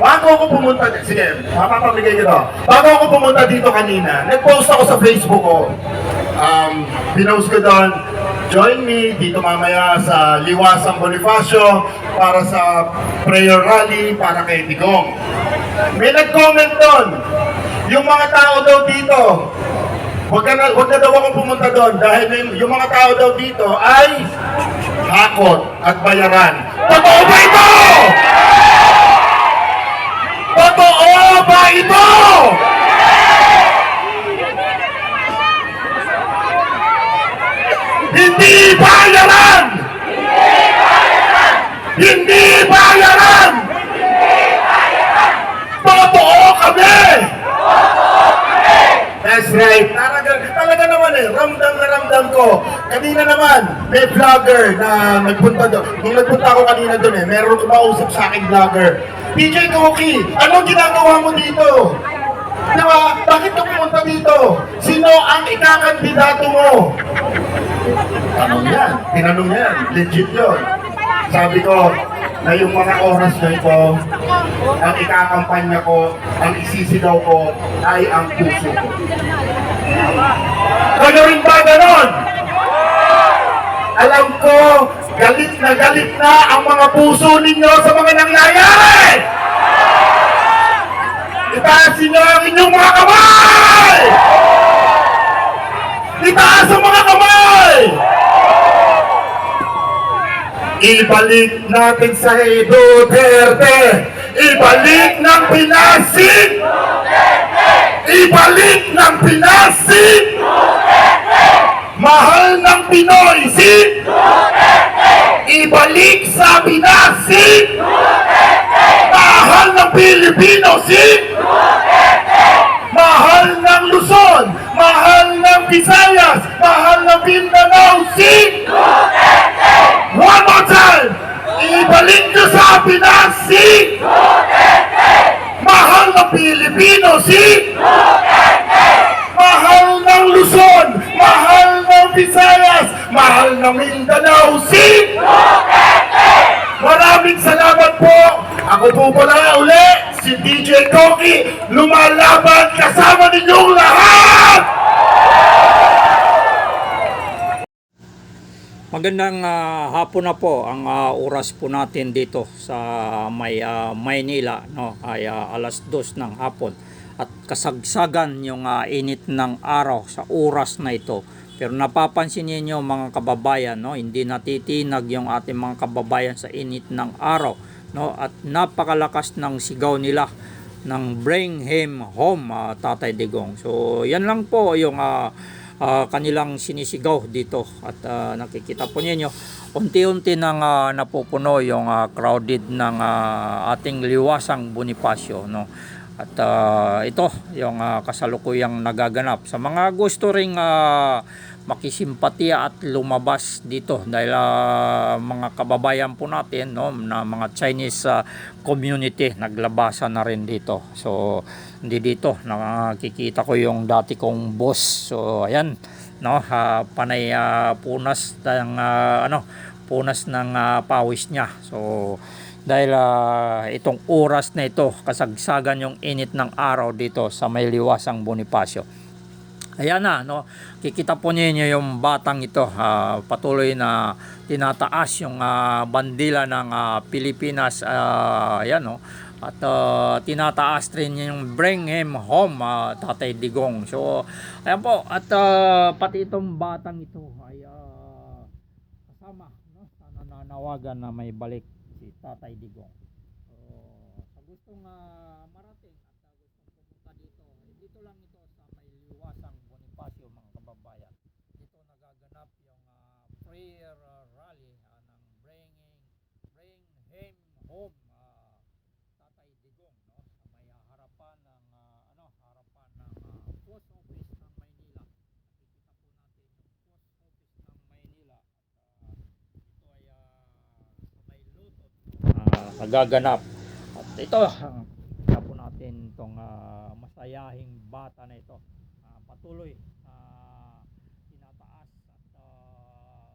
Bago ako pumunta, sige, mapapamigay ko. Bago ako pumunta dito kanina, nag-post ako sa Facebook ko. Um, pinost ko doon, join me dito mamaya sa Liwasang Bonifacio para sa prayer rally para kay Digong. May nag-comment doon, yung mga tao daw dito, Huwag na, wag na daw akong pumunta doon dahil yung, yung mga tao daw dito ay hakot at bayaran. Totoo ba ito? Ba ito? Hindi bayaran! Hindi bayaran! Totoo That's right. Talaga, talaga naman eh. Ramdam na ramdam ko. Kanina naman, may vlogger na nagpunta doon. Nung nagpunta ako kanina doon eh, meron kumausap sa akin vlogger. DJ Koki, anong ginagawa mo dito? Di ba? Bakit ka pumunta dito? Sino ang ikakandidato mo? Tanong yan. Tinanong yan. Legit yun. Sabi ko, na yung mga oras na ito, ang ikakampanya ko, ang isisigaw ko, ay ang puso ko. Kayo rin ba ganon? Alam ko, galit na galit na ang mga puso ninyo sa mga nangyayari! Itaas niyo ang inyong mga kamay! Itaas ang mga kamay! Ibalik natin sa Duterte! Ibalik ng Pinasig! Ibalik ng Pinasig! Mahal ng Pinoy si Ibalik sa Pinasig! Mahal ng Pilipino si Mahal ng Luzon! Mahal ng Visayas! Mahal ng Mindanao si One nyo sa Pinasig! Mahal ng Pilipino si Mahal ng Luzon! Mahal ng Visayas! Mahal ng Mindanao si Maraming salamat po! Ako po pala uli, si DJ Koki, lumalaban kasama ninyong lahat! Magandang ah, hapon na po ang ah, oras po natin dito sa may ah, Maynila no? Ay ah, alas dos ng hapon. At kasagsagan yung ah, init ng araw sa oras na ito. Pero napapansin niyo mga kababayan no? Hindi natitinag yung ating mga kababayan sa init ng araw no? At napakalakas ng sigaw nila ng Bring Him Home ah, Tatay Digong. So yan lang po yung ah, ah, kanilang sinisigaw dito. At ah, nakikita po ninyo unti-unti nang ah, napupuno yung ah, crowded ng ah, ating liwasang Bonifacio no? At ah, ito yung ah, kasalukuyang nagaganap. Sa mga gusto ring ah, makisimpatiya at lumabas dito dahil ah, mga kababayan po natin no na mga Chinese ah, community naglabasan na rin dito. So hindi dito nakikita ko yung dati kong boss. So ayan no ah, panay ah, punas ng ah, ano punas ng ah, pawis niya. So dahil ah, itong oras na ito kasagsagan yung init ng araw dito sa may liwasang Bonifacio Ayan na, no? Kikita po ninyo yung batang ito, ah, patuloy na tinataas yung ah, bandila ng ah, Pilipinas, ah, ayan, no? At ah, tinataas rin yung Bring Him Home, ah, Tatay Digong. So, ayan po, at ah, pati itong batang ito ay ah, kasama, no? Sa nananawagan na may balik si Tatay Digong. So, sa gustong ah, marating at ah, gustong pumunta dito, dito lang ito sa may liwasang Bonifacio mga kababayan. Dito nagaganap yung ah, prayer ah, rally ah, ng bringing bring him home ah, Tatay Digong no sa may ah, harapan ng ah, ano harapan ng ah, post office ng Maynila. Nakikita po natin yung post office ng Maynila at ah, ito ay sa may lutot nagaganap. At ito, kaya po natin itong ah, masayahing bata na ito. Ah, patuloy na tinataas at ah,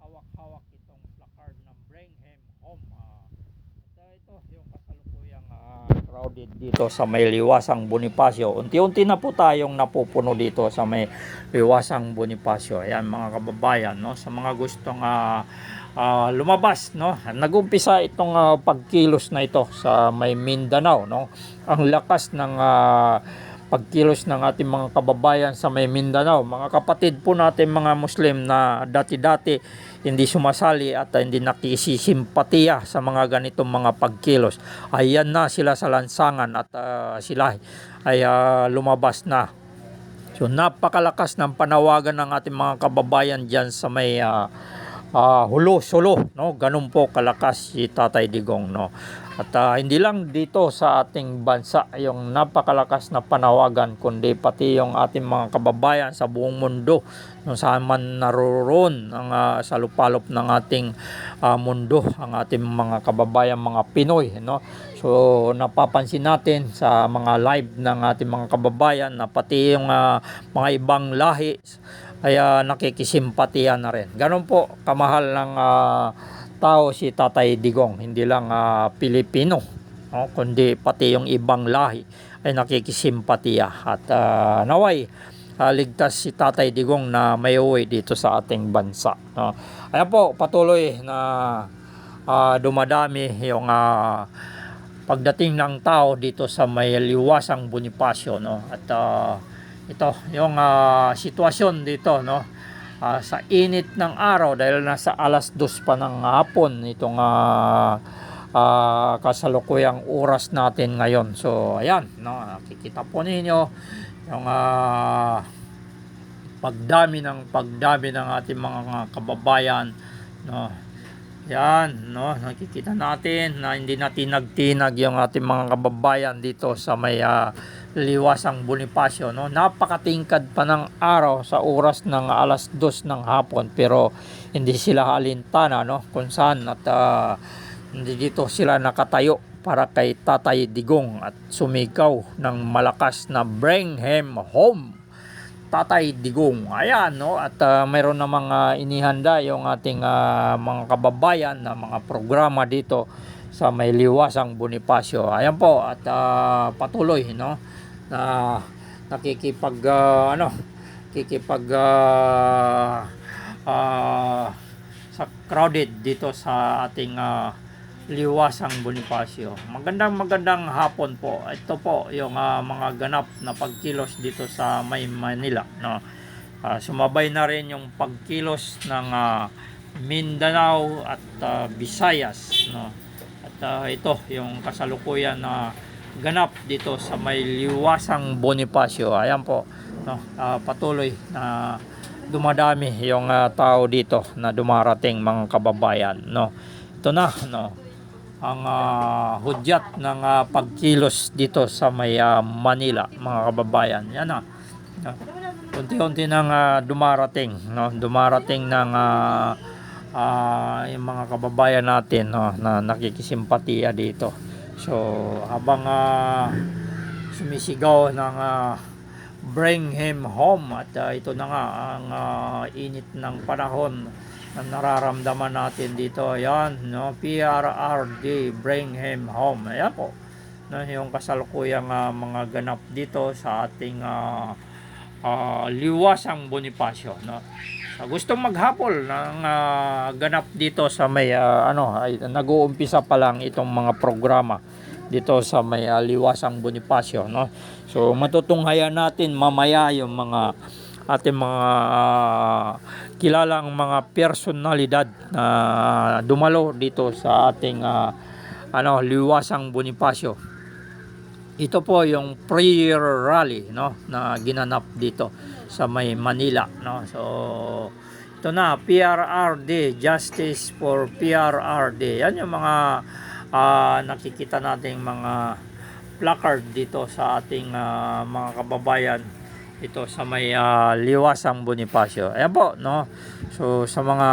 hawak-hawak itong placard ng Bring Him Home. Ah, at ah, ito yung kasalukuyang ah, crowded dito sa may liwasang Bonifacio. Unti-unti na po tayong napupuno dito sa may liwasang Bonifacio. Ayan mga kababayan, no? sa mga gustong ah, ah, lumabas, no? Nag-umpisa itong ah, pagkilos na ito sa may Mindanao, no? Ang lakas ng ah, pagkilos ng ating mga kababayan sa may Mindanao. Mga kapatid po natin mga Muslim na dati-dati hindi sumasali at hindi nakisisimpatiya sa mga ganitong mga pagkilos. Ayan na sila sa lansangan at ah, sila ay ah, lumabas na. So napakalakas ng panawagan ng ating mga kababayan diyan sa may ah, ah, hulo solo no? Ganun po kalakas si Tatay Digong no? At ah, hindi lang dito sa ating bansa yung napakalakas na panawagan kundi pati yung ating mga kababayan sa buong mundo kung saan man naroon ang ah, sa lupalop ng ating ah, mundo ang ating mga kababayan mga Pinoy no? So napapansin natin sa mga live ng ating mga kababayan na pati yung ah, mga ibang lahi ay ah, nakikisimpatiya na rin. Ganun po kamahal ng ah, tao si Tatay Digong, hindi lang ah, Pilipino, no? kundi pati yung ibang lahi ay nakikisimpatiya at ah, naway ah, ligtas si Tatay Digong na may uwi dito sa ating bansa. No? Ayan po, patuloy na ah, dumadami yung ah, pagdating ng tao dito sa may liwasang Bonifacio no at ah, ito yung ah, sitwasyon dito no? Ah, sa init ng araw dahil nasa alas dos pa ng hapon itong ah, ah, kasalukuyang oras natin ngayon. So ayan no? Nakikita po ninyo yung ah, pagdami ng pagdami ng ating mga kababayan no? Yan, no, nakikita natin na hindi na tinag-tinag yung ating mga kababayan dito sa may ah, liwasang Bonifacio, no. Napakatingkad pa ng araw sa oras ng alas dos ng hapon pero hindi sila halintana, no, kung saan at ah, hindi dito sila nakatayo para kay Tatay Digong at sumigaw ng malakas na bring him home. Tatay Digong. Ayan, no? At ah, mayroon na mga inihanda yung ating ah, mga kababayan na mga programa dito sa may liwasang Bonifacio. Ayan po at ah, patuloy, no? Na nakikipag ah, ano, kikipag ah, ah, sa crowded dito sa ating ah, liwasang Bonifacio. Magandang magandang hapon po. Ito po yung ah, mga ganap na pagkilos dito sa May Manila. No? Ah, sumabay na rin yung pagkilos ng ah, Mindanao at ah, Visayas. No? At ah, ito yung kasalukuyan na ganap dito sa may liwasang Bonifacio. Ayan po. No? Ah, patuloy na dumadami yung ah, tao dito na dumarating mga kababayan. No? Ito na. No? ang ah, hudyat ng ah, pagkilos dito sa may ah, Manila mga kababayan yan na unti-unti nang ah, dumarating no dumarating ng ah, ah, yung mga kababayan natin no na nakikisimpatiya dito so habang ah, sumisigaw ng ah, bring him home at ah, ito na nga ang ah, init ng panahon na nararamdaman natin dito. Ayan, no? PRRD, bring him home. Ayan po. No, yung kasalukuyang ah, mga ganap dito sa ating ah, ah, liwasang Bonifacio. No? Sa gustong maghapol ng ah, ganap dito sa may ah, ano, ay, nag-uumpisa pa lang itong mga programa dito sa may ah, liwasang Bonifacio. No? So matutunghayan natin mamaya yung mga ating mga ah, kilalang mga personalidad na dumalo dito sa ating ah, ano liwasang Bonifacio. Ito po yung prayer rally no na ginanap dito sa may Manila no. So ito na PRRD Justice for PRRD. Yan yung mga ah, nakikita nating mga placard dito sa ating ah, mga kababayan ito sa may ah, liwasang Bonifacio. Ayan po, no? So, sa mga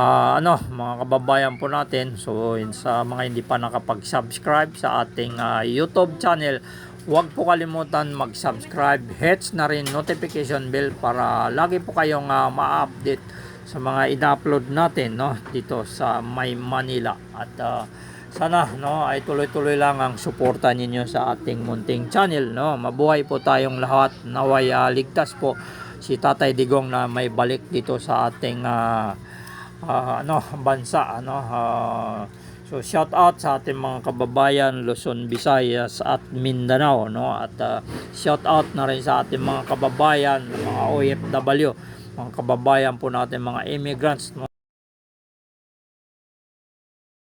ah, ano, mga kababayan po natin, so sa mga hindi pa nakapag-subscribe sa ating ah, YouTube channel, huwag po kalimutan mag-subscribe, hits na rin notification bell para lagi po kayong ah, ma-update sa mga ina-upload natin no dito sa May Manila. At ah, sana no ay tuloy-tuloy lang ang suporta ninyo sa ating munting channel no. Mabuhay po tayong lahat. Naway ah, ligtas po si Tatay Digong na may balik dito sa ating ah, ah, ano bansa ano ah, so shout out sa ating mga kababayan Luzon, Visayas at Mindanao no? At ah, shout out na rin sa ating mga kababayan mga OFW mga kababayan po natin mga immigrants no